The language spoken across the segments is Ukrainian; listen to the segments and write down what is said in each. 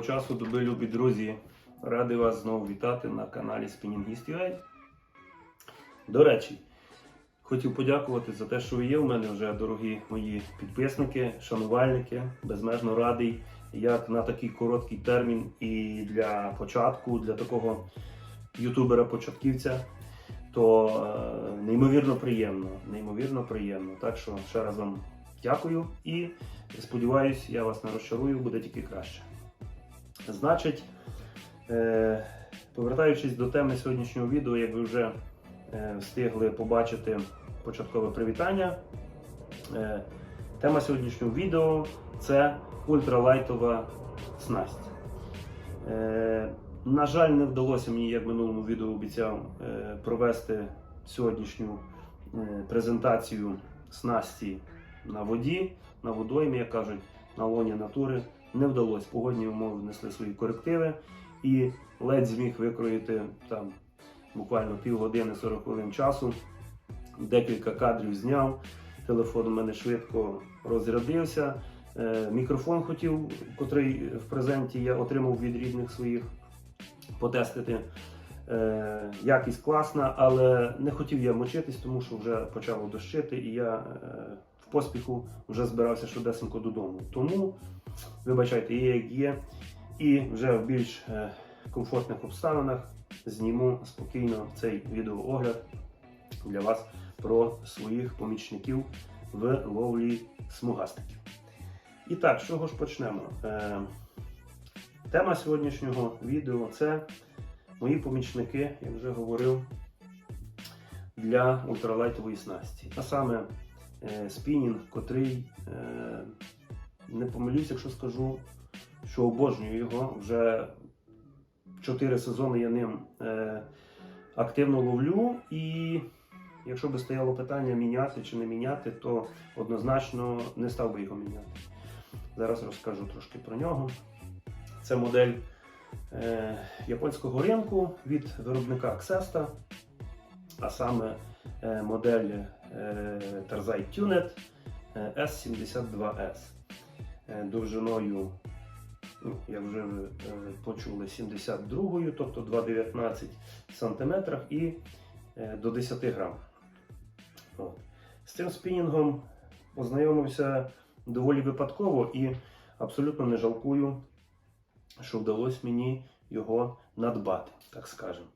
Доброго часу, доби, любі друзі. Радий вас знову вітати на каналі Spinningist.ua. До речі, хотів подякувати за те, що ви є у мене вже, дорогі мої підписники, шанувальники. Безмежно радий, як на такий короткий термін і для початку, для такого ютубера-початківця. То е, неймовірно приємно, неймовірно приємно. Так що ще раз вам дякую і сподіваюсь, я вас не розчарую, буде тільки краще. Значить, е, повертаючись до теми сьогоднішнього відео, як ви вже е, встигли побачити початкове привітання. Е, тема сьогоднішнього відео це ультралайтова снасть. На жаль, не вдалося мені, як в минулому відео обіцяв, провести сьогоднішню презентацію снасті на воді, на водоймі, як кажуть, на лоні натури. Не вдалося. Погодні умови внесли свої корективи і ледь зміг викроїти там буквально півгодини 40 хвилин часу. Декілька кадрів зняв. Телефон у мене швидко розрядився. Е, Мікрофон хотів, котрий в презенті я отримав від рідних своїх потестити. Е, Якість класна, але не хотів я мочитись, тому що вже почало дощити, і я е, поспіху вже збирався швидесенько додому. Тому, вибачайте, є як є. І вже в більш е, комфортних обставинах зніму спокійно цей відеоогляд для вас про своїх помічників в ловлі смугастиків. І так, з чого ж почнемо? Е, Тема сьогоднішнього відео це мої помічники, як вже говорив, для ультралайтової снасті. А саме спінінг, котрий, е, не помилюсь, якщо скажу, що обожнюю його. Вже 4 сезони я ним е, активно ловлю. І якщо би стояло питання міняти чи не міняти, то однозначно не став би його міняти. Зараз розкажу трошки про нього. Це модель е, японського ринку від виробника Accesta, а саме е, модель е, Tarzai Tunet е, S72S е, довжиною, ну, як вже е, почули, 72, тобто 2,19 см і е, до 10 грам. З цим спінінгом познайомився доволі випадково і абсолютно не жалкую що вдалося мені його надбати, так скажемо.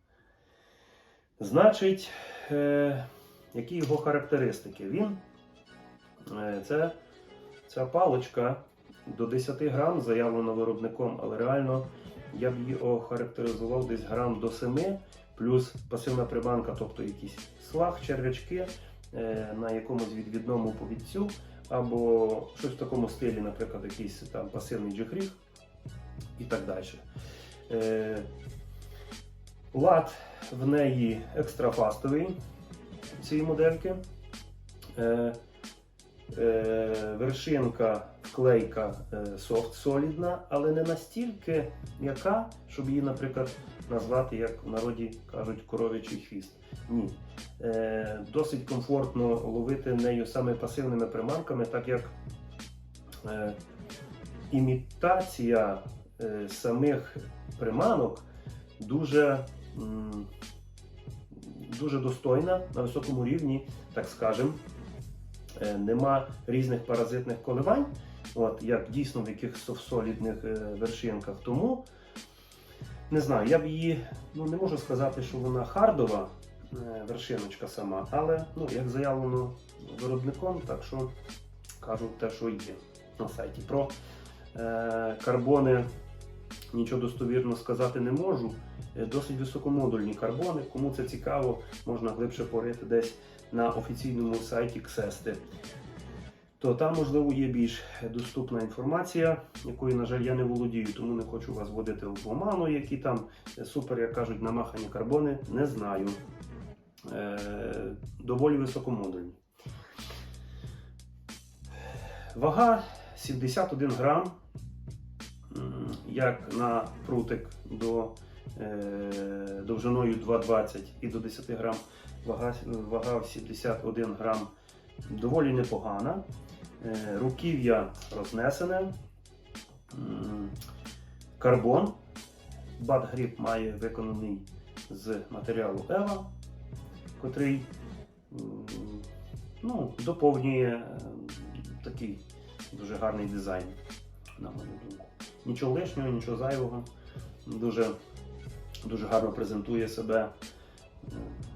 Значить, е, які його характеристики? Він е, це ця паличка до 10 грам заявлена виробником, але реально я б її охарактеризував десь грам до 7, плюс пасивна приманка, тобто якийсь слаг, черв'ячки е, на якомусь відвідному повідцю, або щось в такому стилі, наприклад, якийсь там пасивний джихріг і так далі. Лад в неї екстрафастовий цієї модельки. Е, е, вершинка вклейка е, софт солідна, але не настільки м'яка, щоб її, наприклад, назвати, як в народі кажуть, коров'ячий хвіст. Ні. Е, досить комфортно ловити нею саме пасивними приманками, так як е, імітація е, самих приманок дуже, дуже достойна на високому рівні, так скажемо. Е, Нема різних паразитних коливань, от, як дійсно в якихось солідних е, вершинках. Тому не знаю, я б її ну, не можу сказати, що вона хардова е, вершиночка сама, але ну, як заявлено виробником, так що кажу те, що є на сайті. Про е, карбони нічого достовірно сказати не можу. Е, Досить високомодульні карбони. Кому це цікаво, можна глибше порити десь на офіційному сайті Ксести. То там, можливо, є більш доступна інформація, якою, на жаль, я не володію, тому не хочу вас вводити в оману, які там е, супер, як кажуть, намахані карбони, не знаю. Е, доволі високомодульні. Вага 71 грам, як на прутик до е, довжиною 2,20 і до 10 грам вага, вага 71 грам доволі непогана. Е, Руків'я рознесене. Карбон. Бат-гріб має виконаний з матеріалу Ева, котрий ну, доповнює такий дуже гарний дизайн, на мою думку. Нічого лишнього, нічого зайвого. Дуже, дуже гарно презентує себе е,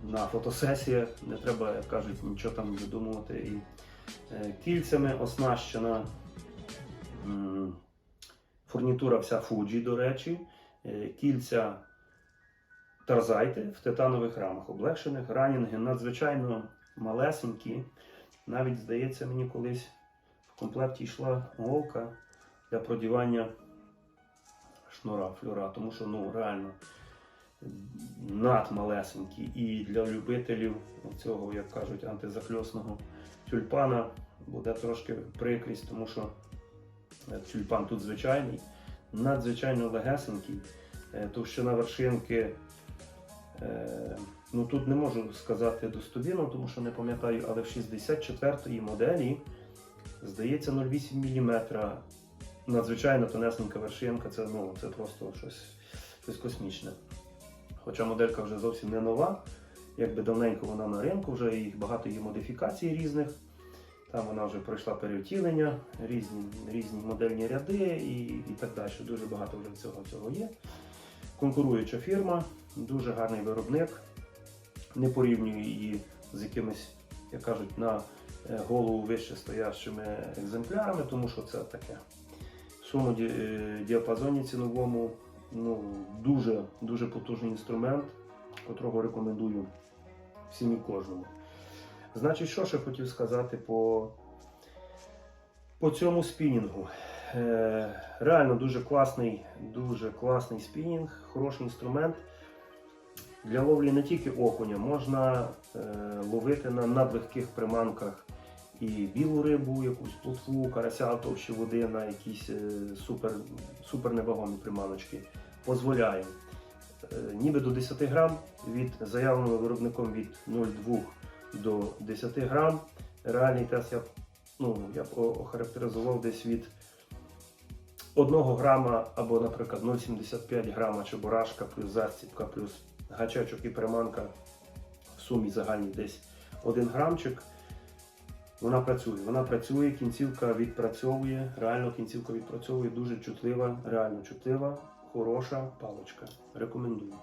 на фотосесіях. Не треба, як кажуть, нічого там видумувати. І е, кільцями оснащена фурнітура вся Fuji, до речі. Е, Кільця Тарзайте в титанових рамах облегшених, ранінги надзвичайно малесенькі. Навіть, здається, мені колись в комплекті йшла голка для продівання шнура флюра, тому що ну реально надмалесенькі. І для любителів цього, як кажуть, антизакльосного тюльпана буде трошки прикрість, тому що е, тюльпан тут звичайний, надзвичайно легесенький. Е, Товщина вершинки. е, Ну тут не можу сказати достовірно, тому що не пам'ятаю, але в 64-ї моделі здається 0,8 мм. Надзвичайно тонесенька вершинка, це, ну, це просто щось, щось космічне. Хоча моделька вже зовсім не нова, якби давненько вона на ринку, вже їх багато є модифікацій різних. Там вона вже пройшла перевтілення, різні, різні модельні ряди і, і так далі. Дуже багато вже цього, цього є. Конкуруюча фірма, дуже гарний виробник. Не порівнюю її з якимись, як кажуть, на е, голову вище стоящими екземплярами, тому що це таке. В своєму е, діапазоні ціновому ну, дуже, дуже потужний інструмент, котрого рекомендую всім і кожному. Значить, що ще хотів сказати по, по цьому спінінгу. Е, реально дуже класний, дуже класний спінінг, хороший інструмент. Для ловлі не тільки окуня, можна е, ловити на надлегких приманках і білу рибу, якусь плотву, карася товщі води на якісь е, супер, супер невагомі приманочки. Дозволяє. Е, ніби до 10 грам від заявленого виробником від 0,2 до 10 грам. Реальний тест я, ну, я б охарактеризував десь від 1 грама або, наприклад, 0,75 грама чебурашка плюс застіпка, плюс гачечок і приманка в сумі загальній десь 1 грамчик. Вона працює. Вона працює, кінцівка відпрацьовує, реально кінцівка відпрацьовує, дуже чутлива, реально чутлива, хороша паличка. Рекомендую.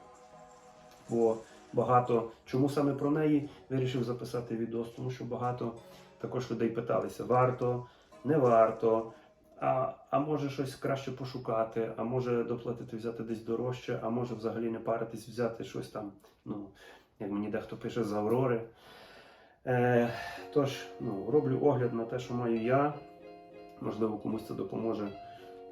Бо багато, чому саме про неї вирішив записати відео, тому що багато також людей питалися, варто, не варто, а, а може щось краще пошукати, а може доплатити, взяти десь дорожче, а може взагалі не паритись, взяти щось там, ну, як мені дехто пише з Аврори. Е, тож, ну, роблю огляд на те, що маю я. Можливо, комусь це допоможе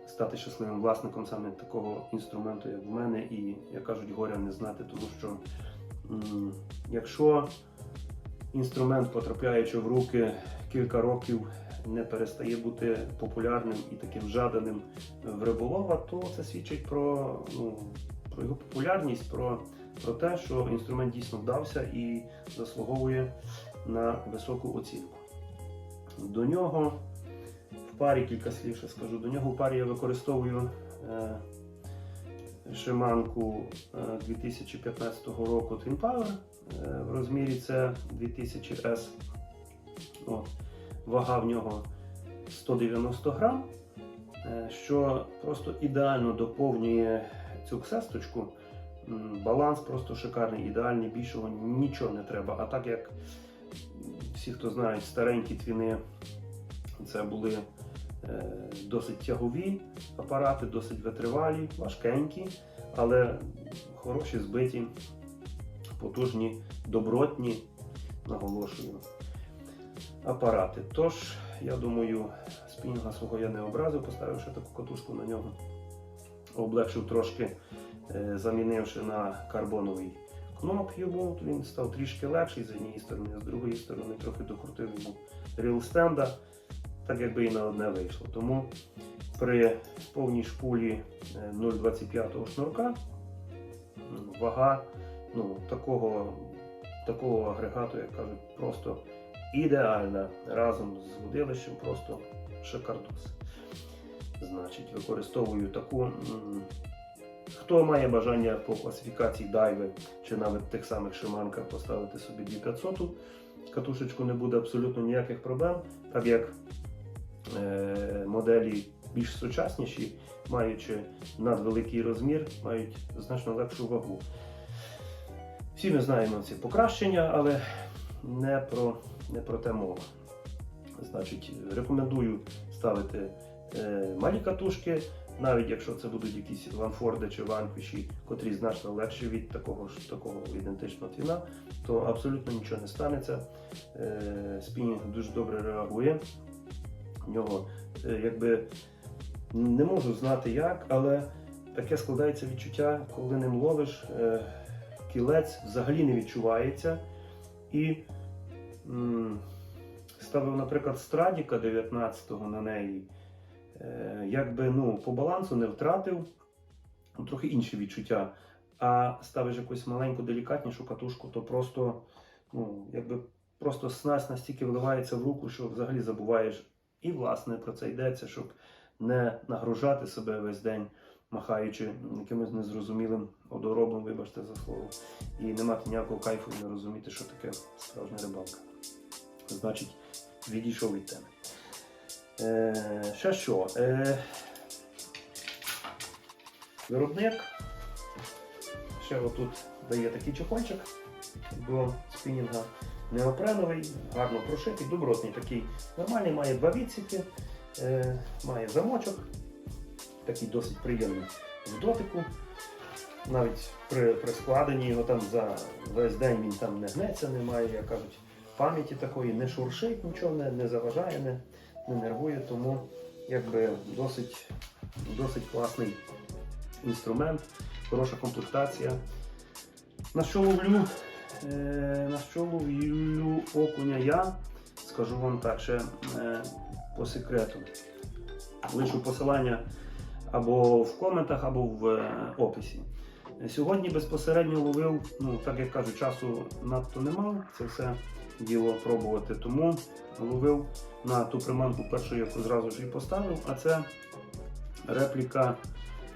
стати щасливим власником саме такого інструменту, як в мене, і, як кажуть, горя не знати, тому що м, якщо інструмент, потрапляючи в руки кілька років, не перестає бути популярним і таким жаданим в риболова, то це свідчить про, ну, про його популярність, про, про те, що інструмент дійсно вдався і заслуговує на високу оцінку. До нього в парі кілька слів ще скажу. До нього в парі я використовую е, шиманку е, 2015 року Twin Power е, в розмірі це 2000S. От. Вага в нього 190 грам, е, що просто ідеально доповнює цю ксесточку. Баланс просто шикарний, ідеальний, більшого нічого не треба. А так як всі, хто знають, старенькі твіни, це були е, досить тягові апарати, досить витривалі, важкенькі, але хороші, збиті, потужні, добротні, наголошую, апарати. Тож, я думаю, спінінга свого я не образив, поставивши таку катушку на нього, облегшив трошки, е, замінивши на карбоновий кноп йому, то він став трішки легший з однієї сторони, а з другої сторони трохи докрутив йому ріл стенда, так якби і на одне вийшло. Тому при повній шпулі е, 0,25 шнурка вага ну, такого, такого агрегату, як кажуть, просто ідеальна разом з водилищем, просто шикардос. Значить, використовую таку. Хто має бажання по класифікації дайви чи навіть тих самих шиманках поставити собі 2500 катушечку не буде абсолютно ніяких проблем, так як е, моделі більш сучасніші, маючи надвеликий розмір, мають значно легшу вагу. Всі ми знаємо ці покращення, але не про, не про те мова. Значить, рекомендую ставити е, малі катушки, навіть якщо це будуть якісь ланфорди чи ванквіші, котрі значно легші від такого ж такого ідентичного твіна, то абсолютно нічого не станеться. Е, спінінг дуже добре реагує. В нього е, якби не можу знати як, але таке складається відчуття, коли ним ловиш, е, кілець взагалі не відчувається. І ставив, наприклад, Страдіка 19-го на неї. Е, якби ну, по балансу не втратив, ну, трохи інші відчуття. А ставиш якусь маленьку, делікатнішу катушку, то просто, ну, якби просто снасть настільки вливається в руку, що взагалі забуваєш. І, власне, про це йдеться, щоб не нагружати себе весь день, махаючи якимось незрозумілим одоробом, вибачте за слово, і не мати ніякого кайфу і не розуміти, що таке справжня рибалка. Значить, відійшов від теми. Е, ще що? Е, виробник ще отут дає такий чохольчик до спінінга. Неопреновий, гарно прошитий, добротний такий. Нормальний, має два відсіки, е, має замочок, такий досить приємний в дотику. Навіть при, при складенні його там за весь день він там не гнеться, немає, як кажуть, пам'яті такої, не шуршить, нічого не, не заважає, не, не нервує, тому якби досить, досить класний інструмент, хороша комплектація. На що ловлю? Е, на що ловлю окуня я, скажу вам так, ще е, по секрету. Лишу посилання або в коментах, або в е, описі. Сьогодні безпосередньо ловив, ну так як кажу, часу надто не мав це все діло пробувати, тому ловив на ту приманку першу, яку зразу ж і поставив, а це репліка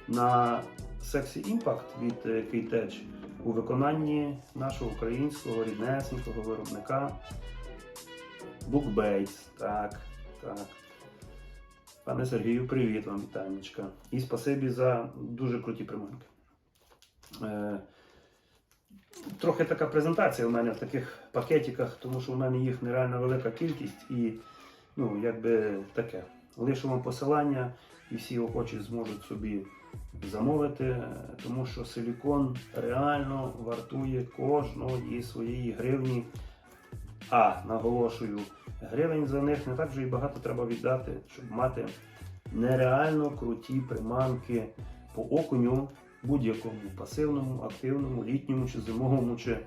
на Sexy Impact від K-Tech у виконанні нашого українського ріднесенького виробника Bookbase. Так, так. Пане Сергію, привіт вам, вітанечка. І спасибі за дуже круті приманки. Е, трохи така презентація у мене в таких пакетиках, тому що у мене їх нереально велика кількість і ну, якби таке. Лишу вам посилання і всі охочі зможуть собі замовити, е, тому що силікон реально вартує кожної своєї гривні. А наголошую, гривень за них не так вже і багато треба віддати, щоб мати нереально круті приманки по окуню будь-якому пасивному, активному, літньому чи зимовому, чи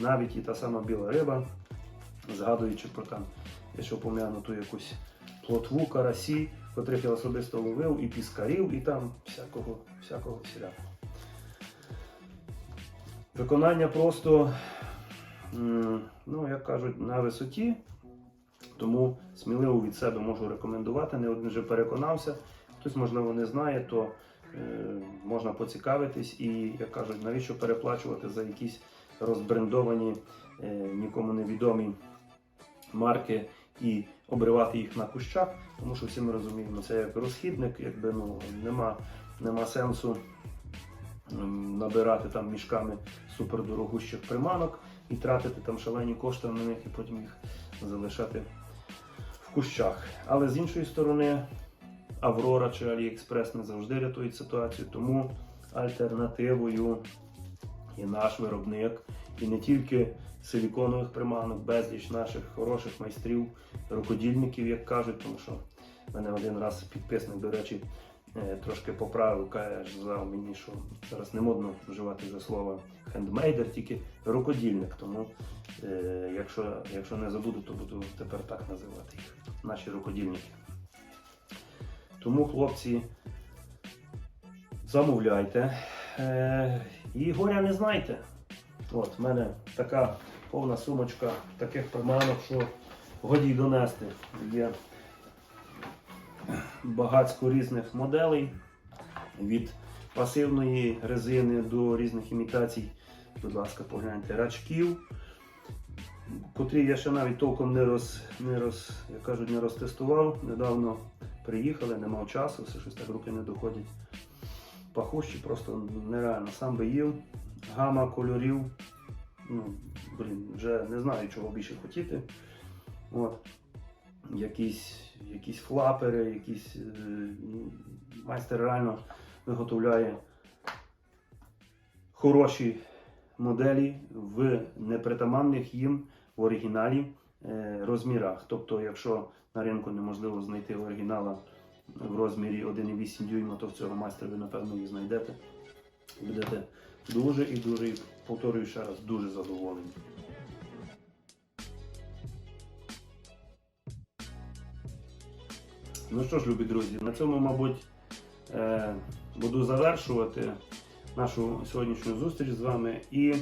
навіть і та сама біла риба, згадуючи про там, якщо пом'януту якусь плотву, карасі, котрих я особисто ловив, і піскарів, і там всякого, всякого всілякого. Виконання просто, ну, як кажуть, на висоті, тому сміливо від себе можу рекомендувати. Не один вже переконався. Хтось, можливо, не знає, то е, можна поцікавитись і, як кажуть, навіщо переплачувати за якісь розбрендовані, е, нікому невідомі марки і обривати їх на кущах, тому що всі ми розуміємо, це як розхідник, якби ну нема, нема сенсу набирати там мішками супердорогущих приманок і тратити там шалені кошти на них і потім їх залишати в кущах. Але з іншої сторони, Аврора чи Аліекспрес не завжди рятують ситуацію, тому альтернативою і наш виробник, і не тільки силіконових приманок, безліч наших хороших майстрів, рукодільників, як кажуть, тому що мене один раз підписник, до речі, е, трошки поправив, каже, сказав мені, що зараз не модно вживати вже слово хендмейдер, тільки рукодільник. Тому е, якщо, якщо не забуду, то буду тепер так називати їх, наші рукодільники. Тому, хлопці, замовляйте. Е, і горя не знайте. От, в мене така повна сумочка таких приманок, що годі донести. Є багатько різних моделей від пасивної резини до різних імітацій. Будь ласка, погляньте рачків, котрі я ще навіть толком не роз, не роз, як кажуть, не розтестував. Недавно приїхали, не мав часу, все щось так руки не доходять. Пахущі просто нереально. Сам би їв. Гама кольорів. Ну, блін, вже не знаю, чого більше хотіти. От. Якісь, якісь флапери, якісь ну, майстер реально виготовляє хороші моделі в непритаманних їм в оригіналі е, розмірах. Тобто, якщо на ринку неможливо знайти оригінала в розмірі 1,8 дюйма, то в цього майстра ви напевно їх знайдете. Будете дуже і дуже, повторюю ще раз, дуже задоволені. Ну що ж, любі друзі, на цьому, мабуть, е, буду завершувати нашу сьогоднішню зустріч з вами. І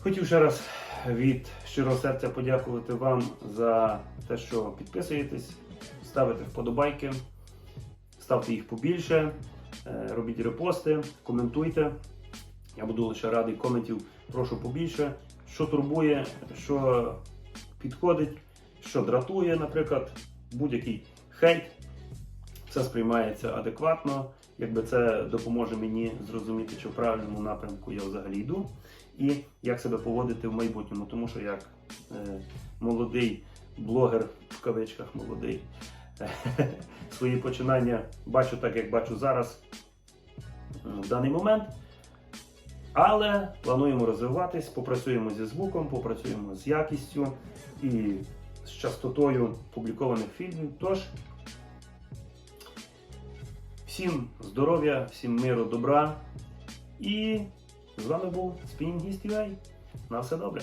хотів ще раз від щирого серця подякувати вам за те, що підписуєтесь, ставите вподобайки, ставте їх побільше, робіть репости, коментуйте. Я буду лише радий коментів, прошу побільше. Що турбує, що підходить, що дратує, наприклад, будь-який хейт. Це сприймається адекватно, якби це допоможе мені зрозуміти, чи в правильному напрямку я взагалі йду, і як себе поводити в майбутньому, тому що як е, молодий блогер в кавичках молодий, свої починання бачу так, як бачу зараз в даний момент. Але плануємо розвиватись, попрацюємо зі звуком, попрацюємо з якістю і з частотою публікованих фільмів. Тож, всім здоров'я, всім миру, добра. І з вами був Спінінг На все добре.